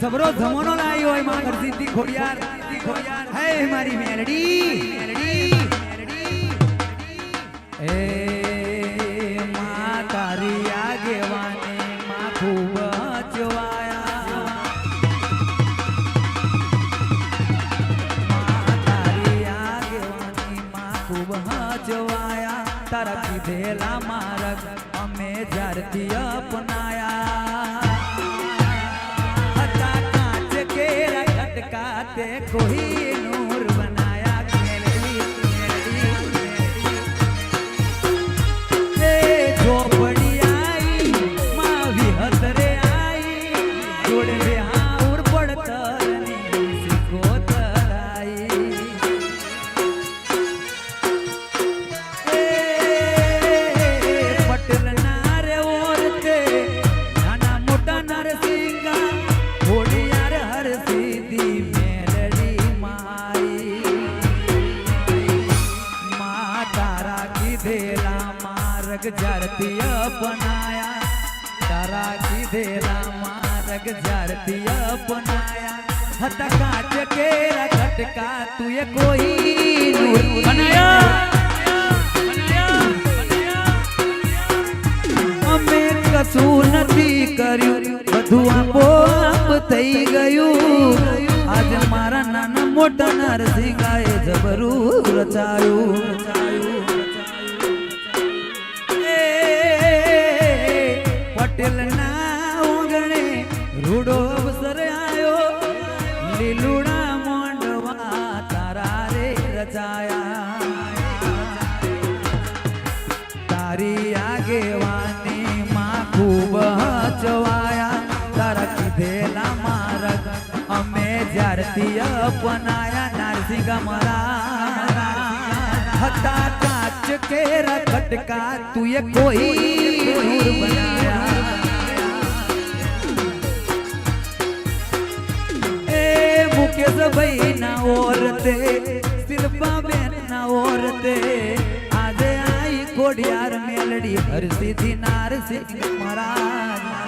સબરો ધમોનો લાયો હોયમાં કરતી ખોડિયાર. ખોડિયાર હે મારી મેલડી મેલડી. એ તે માર્ગ જ્યારથી અપનાયા હતા કાચ કેરા કટકા તુએ કોઈ બનાયા અમે કશું નથી કર્યું બધું થઈ ગયું આજે મારા નાના મોટા નરસિંહાએ જબરું રચાયું રૂડો અવસર આવ્યો લીલુડા મોંડવા તારા રે રચાયા તારી આગેવાની માં ખૂબ હચવાયા. તારા કીધેલા માર્ગ અમે જ્યારથી અપનાયા. નારસિંહ મરા હતા કાચ કેરા કટકા તુએ કોઈ બનાયા. મુકેશ ભાઈ ના ઓરતે, શિલ્પા બેન ના ઓરતે. આજે આઈ કોડિયાર મેલડી હરસીથી નારસિંહ મહારાજ.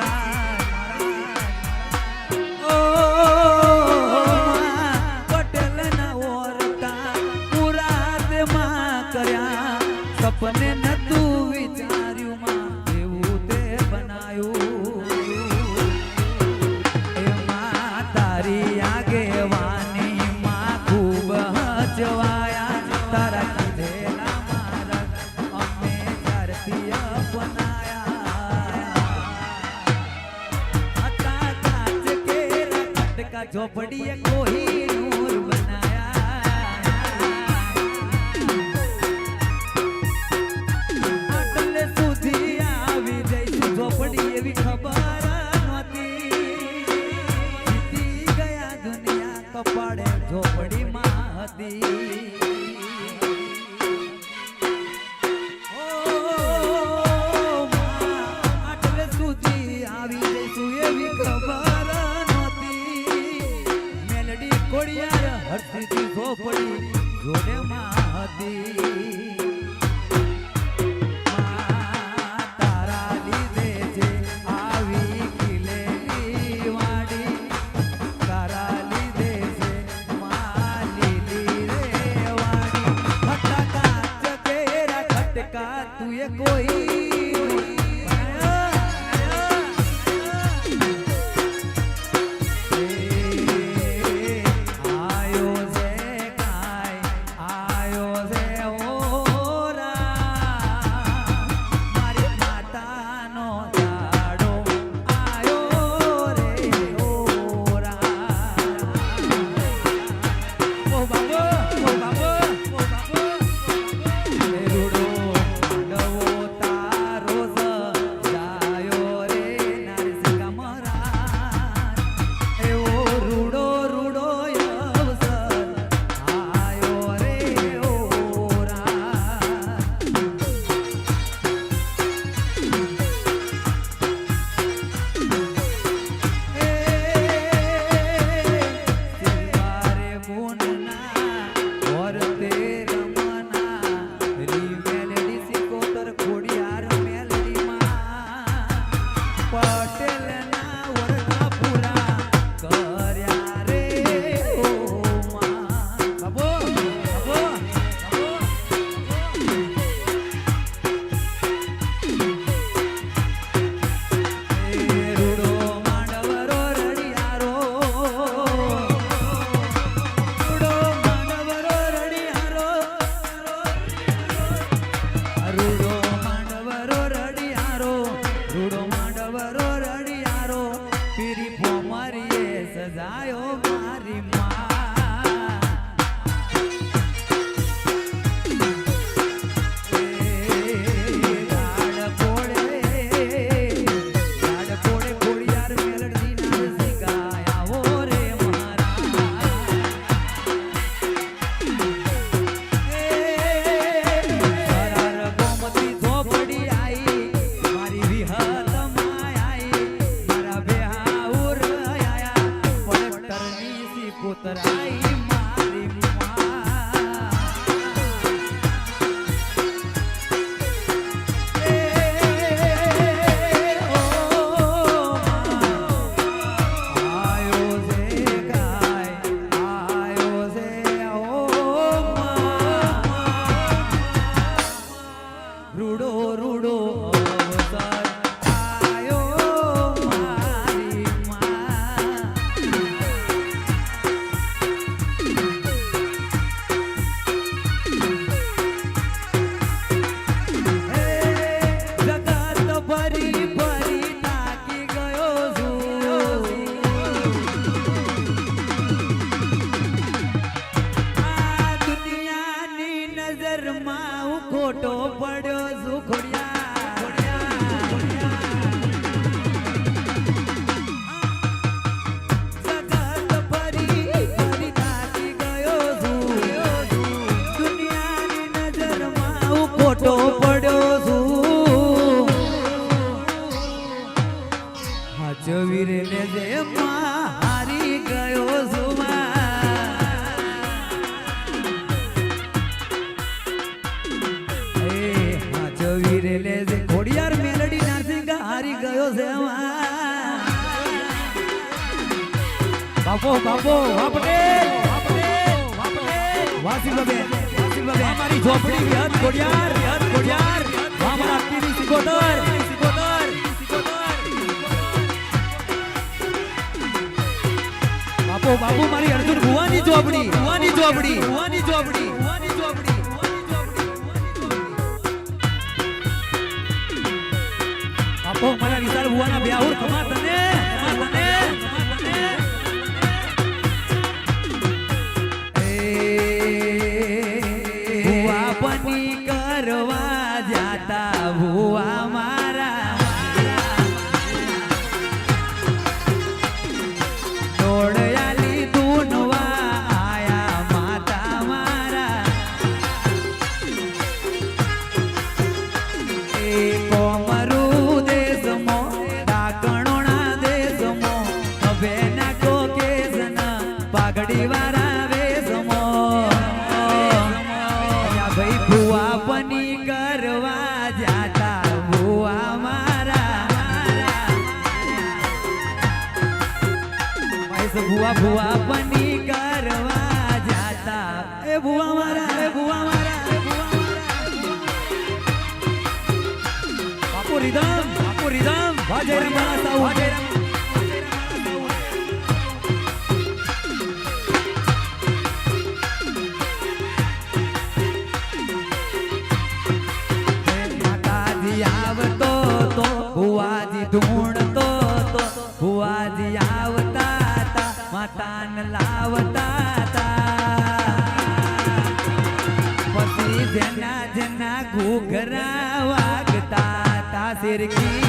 બબે વાસી અમારી ઝોપડી વિહત ખોડિયાર વિહત ખોડિયાર અમારા મારા પીરી સિકોતર સિકોતર બાપુ બાપુ મારી અર્જુન ભુવાની ચોપડી ભુવાની ચોપડી ભુવાની ચોપડી ભુવાની ઝોપડી બાપુ મારા વિશાલ ભુવાના બ્યાહુર ખમા તને જાતા એ ભુવા મારા એ ભુવા મારા એ ભુવા મારા. બાપુ સિરકી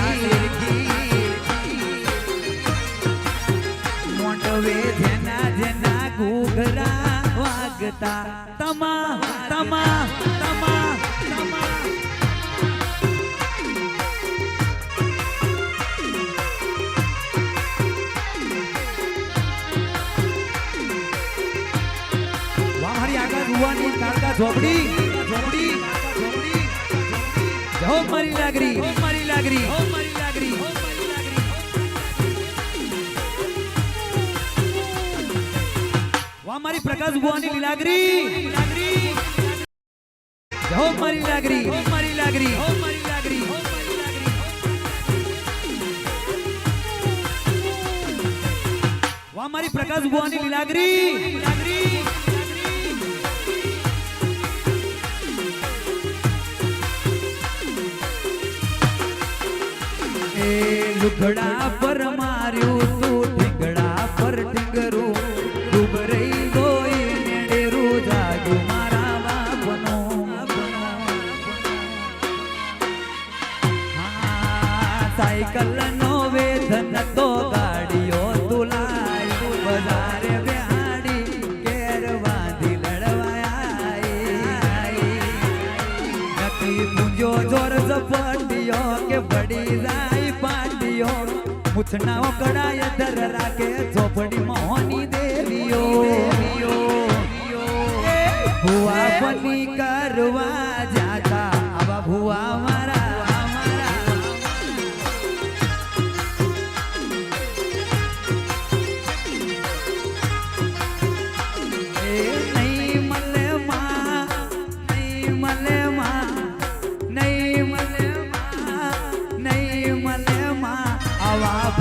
મોટવે જેના જેના ઘૂઘરા વાગતા તમા તમા તમા તમા રૂવાની કાળકા ઝોપડી ઝોપડી ઝોપડી જહો મારી લાગરી હો મારી લાગરી હો મારી લાગરી હો મારી લાગરી વાહ મારી પ્રકાશ ભુવાની લીલાગરી લાગરી જહો મારી લાગરી હો મારી લાગરી હો મારી લાગરી હો મારી લાગરી વાહ મારી પ્રકાશ ભુવાની લીલાગરી લાગરી એ લુગડા પર માર્યું તું ઢીંગડા પર ઢીંગરું. વાસનાઓ કડાય દર રાખે ચોપડી મોહની દેવીઓ. ભુવા બની કરવા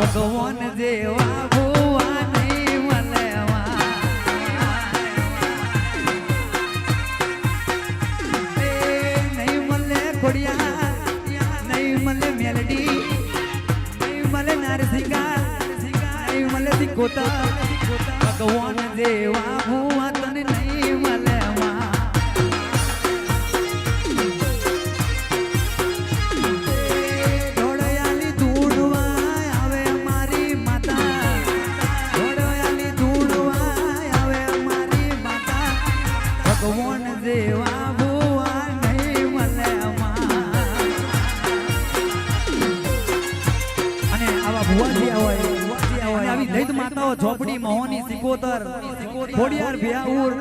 ભગવાન જેવા ભુવાની મલેવા. નહીં મળે ખોડિયા નહીં મળે મેલડી, નહીં મળે નારસિંગા નહીં મળે સિકોતા ભગવાન જેવા ભુવા બેહાઉર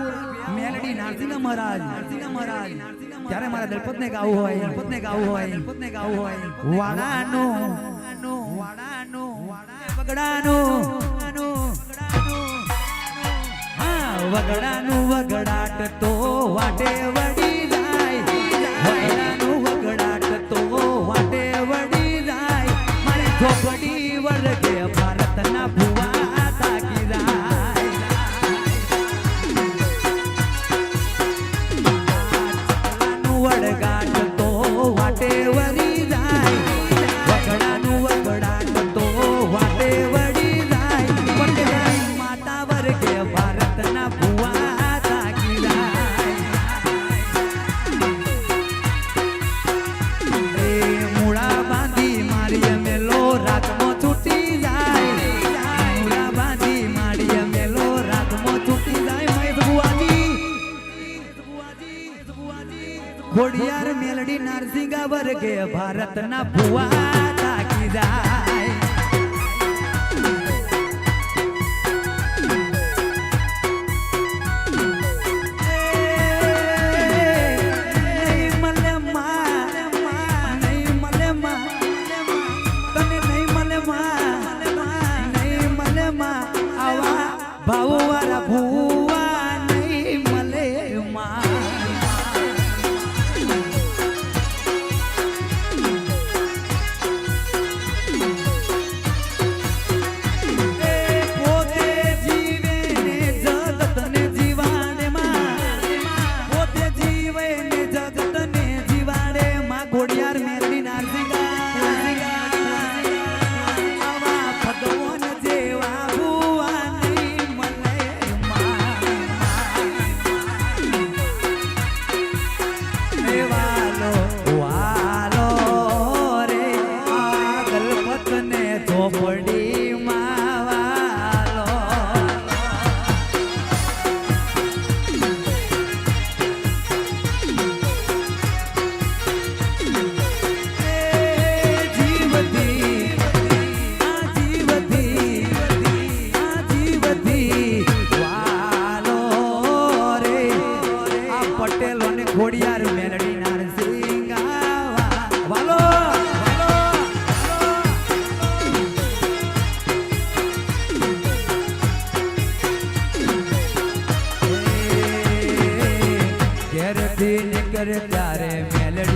મેલડી નારસિંહ મહારાજ. નારસિંહ મહારાજ ત્યારે મારા દલપત ને ગાવું હોય. દલપત ને ગાવું હોય દલપત ને ગાવું હોય વાડાનો વાડાનો વગડાનો વગડાનું વગડાટ તો વાટે વડી જાય. વગડાટ તો વાટે વડી જાય. મારી લાલડી નરસિંહ વર્ગે ભારતના ભુવા તાકીદા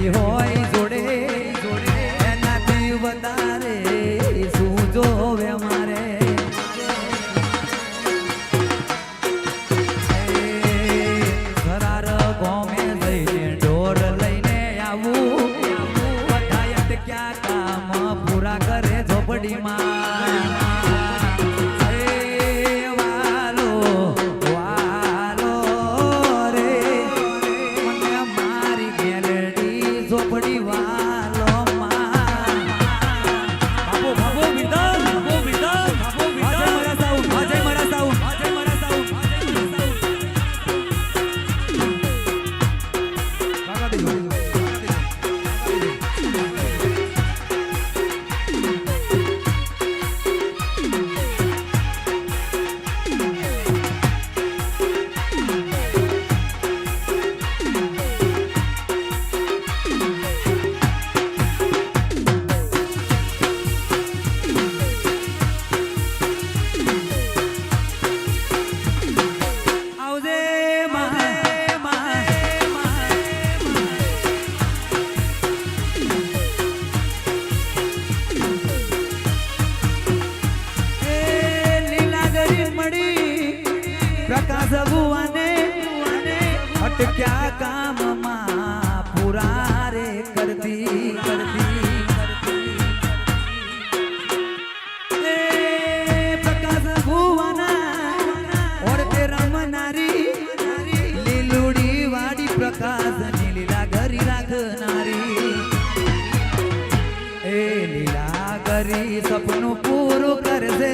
your बट क्या काम माँ पूरा रे कर दी कर दी। प्रकाश नीलीला घरी लागणारी ए लीला घरी सपनू पूरू कर दे।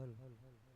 হল